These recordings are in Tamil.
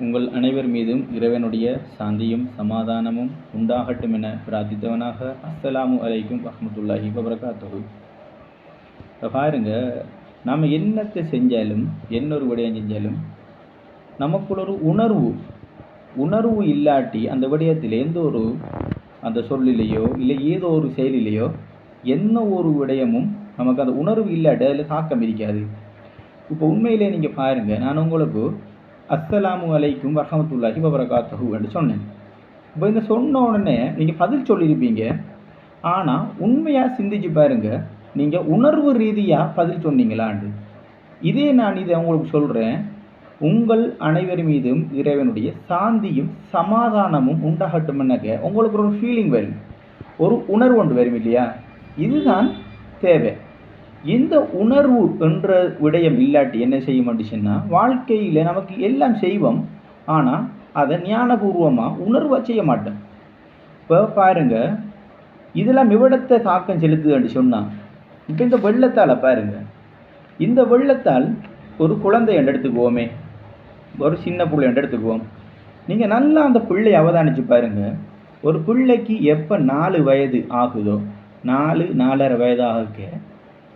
உங்கள் அனைவர் மீதும் இறைவனுடைய சாந்தியும் சமாதானமும் உண்டாகட்டும் என பிரார்த்தித்தவனாக அஸ்ஸலாமு அலைக்கும் வரஹ்மத்துல்லாஹி வபரகாத்துஹு. இப்போ பாருங்க நாம் என்னத்தை செஞ்சாலும் என்ன ஒரு விடயம் செஞ்சாலும் நமக்குள்ள ஒரு உணர்வு உணர்வு இல்லாட்டி அந்த விடயத்தில் எந்த ஒரு அந்த சொல்லிலேயோ இல்லை ஏதோ ஒரு செயலிலேயோ என்ன ஒரு விடயமும் நமக்கு அந்த உணர்வு இல்லாட்டி அதில் தாக்கம் இருக்காது. இப்போ உண்மையிலே நீங்கள் பாருங்கள் நான் உங்களுக்கு அஸ்ஸலாமு அலைக்கும் வரமத்துல்லாஹி வபரகாத்தஹு என்று சொன்னேன். இப்போ இந்த சொன்ன உடனே நீங்கள் பதில் சொல்லியிருப்பீங்க. ஆனால் உண்மையாக சிந்திச்சு பாருங்கள் நீங்கள் உணர்வு ரீதியாக பதில் சொன்னீங்களாண்டு. இதே நான் இதை உங்களுக்கு சொல்கிறேன் உங்கள் அனைவர் மீதும் இறைவனுடைய சாந்தியும் சமாதானமும் உண்டாகட்டும்னாக்க உங்களுக்கு ஒரு ஃபீலிங் வரும். ஒரு உணர்வு ஒன்று வரும் இல்லையா? இதுதான் தேவை. இந்த உணர்வு என்ற விடயம் இல்லாட்டி என்ன செய்ய மாட்டுச்சுன்னா வாழ்க்கையில் நமக்கு எல்லாம் செய்வோம். ஆனால் அதை ஞானபூர்வமாக உணர்வாக செய்ய மாட்டோம் இப்போ பாருங்க இதெல்லாம் இவ்விடத்தை தாக்கம் செலுத்துதுன்னு சொன்னால் இப்போ இந்த வெள்ளத்தால் பாருங்க இந்த வெள்ளத்தால் ஒரு குழந்தை என்று எடுத்துக்குவோமே ஒரு சின்ன பிள்ளை என்று எடுத்துக்குவோம் நீங்கள் நல்லா அந்த பிள்ளை அவதானித்து பாருங்க ஒரு பிள்ளைக்கு எப்போ நாலு வயது ஆகுதோ நாலு நாலரை வயது ஆக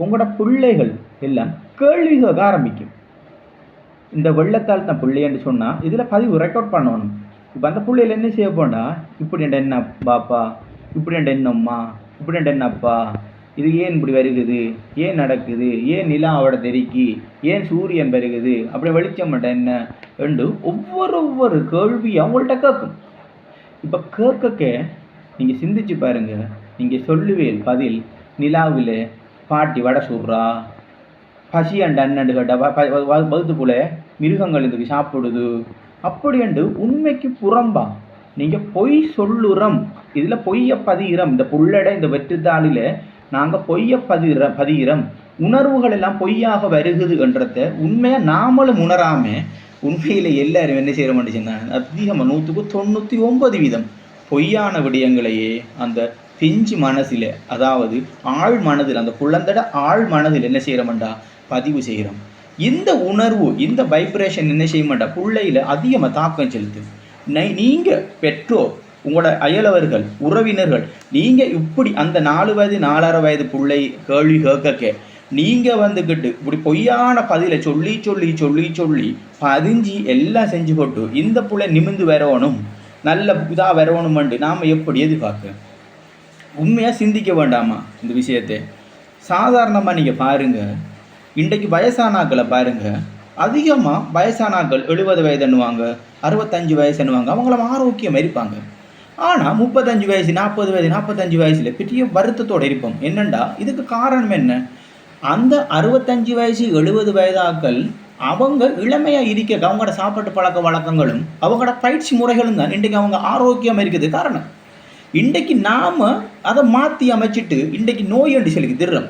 உங்களோட பிள்ளைகள் எல்லாம் கேள்வி கேட்க ஆரம்பிக்கும். இந்த வெள்ளத்தால் தான் பிள்ளைன்னு சொன்னால் இதில் பதிவு ரெக்கார்ட் பண்ணணும். இப்போ அந்த பிள்ளைகள் என்ன செய்ய போனால் இப்படி என்ன பாப்பா இப்படி என்னம்மா இப்படி என்னப்பா இது ஏன் இப்படி வருகுது ஏன் நடக்குது ஏன் நிலா அவட தெறிக்கி ஏன் சூரியன் வருகுது அப்படி வெளிச்சம் என்ன என்று ஒவ்வொரு ஒவ்வொரு கேள்வியும் அவங்கள்ட்ட கேட்கும். இப்போ கேட்க நீங்கள் சிந்திச்சு பாருங்கள் நீங்கள் சொல்லுவேல் பதில் நிலாவில் பாட்டி வடை சுடுறா. பசி அண்டு அண்ணண்டு கேட்டா போல மிருகங்கள் இதுக்கு சாப்பிடுது. அப்படியண்டு உண்மைக்கு புறம்பா. நீங்கள் பொய் சொல்லுறோம். இதில் பொய்ய பதிகிறோம் இந்த புள்ளட இந்த வெற்றுத்தாளில் நாங்கள் பொய்ய பதிகிற பதிகிறோம் உணர்வுகள் எல்லாம் பொய்யாக வருகுது என்றத உண்மையாக நாமளும் உணராம. உண்மையில் எல்லாரும் என்ன செய்ய மாட்டேச்சுன்னா அதிகமாக நூற்றுக்கு தொண்ணூற்றி ஒன்பது வீதம் பொய்யான விடயங்களையே அந்த பிஞ்சு மனசில் அதாவது ஆழ் மனதில் அந்த குழந்தட ஆழ் மனதில் என்ன செய்கிறோம்டா? பதிவு செய்கிறோம். இந்த உணர்வு இந்த வைப்ரேஷன் என்ன செய்ய மாட்டா பிள்ளையில் அதிகமாக தாக்கம் செலுத்து நை நீங்கள் பெற்றோர் உங்களோட அயலவர்கள் உறவினர்கள் நீங்கள் இப்படி அந்த நாலு வயது நாலரை வயது பிள்ளை கேள்வி கேட்க நீங்கள் வந்துக்கிட்டு இப்படி பொய்யான பதிலை சொல்லி சொல்லி சொல்லி சொல்லி பதிஞ்சு எல்லாம் செஞ்சு போட்டு இந்த பிள்ளை நிமிந்து வரணும் நல்ல இதாக வரணுமெண்டு நாம் எப்படி எதிர்பார்க்க உண்மையாக சிந்திக்க வேண்டாமா இந்த விஷயத்தை? சாதாரணமாக நீங்கள் பாருங்கள் இன்றைக்கு வயசானாக்களை பாருங்கள் அதிகமாக வயசானாக்கள் எழுபது வயதுன்னுவாங்க அறுபத்தஞ்சு வயசுன்னுவாங்க அவங்கள ஆரோக்கியம் இருப்பாங்க. ஆனால் முப்பத்தஞ்சு வயசு நாற்பது வயது நாற்பத்தஞ்சு வயசில் பெரிய வருத்தத்தோடு இருப்போம். என்னண்டா? இதுக்கு காரணம் என்ன? அந்த அறுபத்தஞ்சு வயசு எழுபது வயதாக்கள் அவங்க இளமையாக இருக்க அவங்களோட சாப்பாட்டு பழக்க வழக்கங்களும் அவங்களோட பயிற்சி முறைகளும் தான் இன்றைக்கு அவங்க ஆரோக்கியமாக இருக்குது காரணம். இன்றைக்கு நாம் அதை மாற்றி அமைச்சிட்டு இன்றைக்கு நோய் என்று சொல்லி திடுறோம்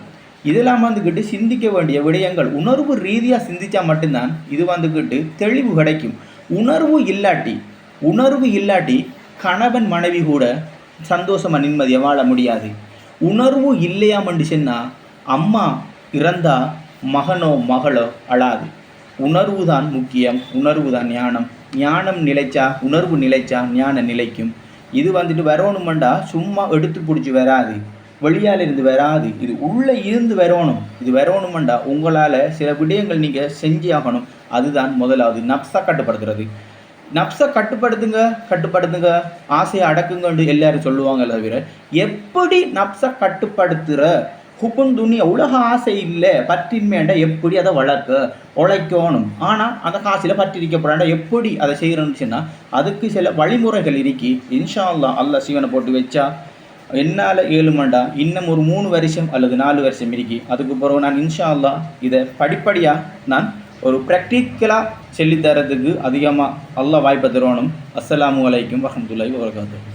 இதெல்லாம் வந்துக்கிட்டு சிந்திக்க வேண்டிய விடயங்கள் உணர்வு ரீதியாக சிந்தித்தா மட்டும்தான் இது வந்துக்கிட்டு தெளிவு கிடைக்கும். உணர்வு இல்லாட்டி உணர்வு இல்லாட்டி கணவன் மனைவி கூட சந்தோஷமாக நிம்மதியாக வாழ முடியாது. உணர்வு இல்லையாமண்டு சொன்னால் அம்மா இறந்தா மகனோ மகளோ அழாது. உணர்வு தான் முக்கியம் உணர்வு தான் ஞானம். ஞானம் நிலைச்சா உணர்வு நிலைச்சா ஞானம் நிலைக்கும். இது வந்துட்டு வரணுமெண்டா சும்மா எடுத்து பிடிச்சி வராது. வெளியால் இருந்து வராது. இது உள்ளே இருந்து வரணும். இது வரணுமெண்டா உங்களால் சில விடயங்கள் நீங்கள் செஞ்சு ஆகணும். அதுதான் முதலாவது. நப்ஸை கட்டுப்படுத்துறது. நப்ஸை கட்டுப்படுத்துங்க கட்டுப்படுத்துங்க. ஆசையை அடக்குங்கன்னு எல்லாரும் சொல்லுவாங்க தவிர எப்படி நப்ஸை கட்டுப்படுத்துகிற குப்புன் துணிய உலக ஆசை இல்லை. பற்றின்மையாண்டா எப்படி அதை வளர்க்க உழைக்கணும். ஆனால் அந்த காசில் பற்றிருக்கப்படாண்டா எப்படி அதை செய்கிறோன்னு சொன்னால் அதுக்கு சில வழிமுறைகள் இருக்கி. இன்ஷா அல்லா அல்லா சிவனை போட்டு வச்சா என்னால் ஏழுமண்டா இன்னும் ஒரு மூணு வருஷம் அல்லது நாலு வருஷம் இருக்கி. அதுக்கு பிறகு நான் இன்ஷா அல்லா இதை படிப்படியாக நான் ஒரு ப்ராக்டிக்கலாக சொல்லித்தரதுக்கு அதிகமாக அல்லா வாய்ப்பை தருவணும். அஸ்லாம் வலைக்கும் வரமத்துல்லாஹி வரகாத்து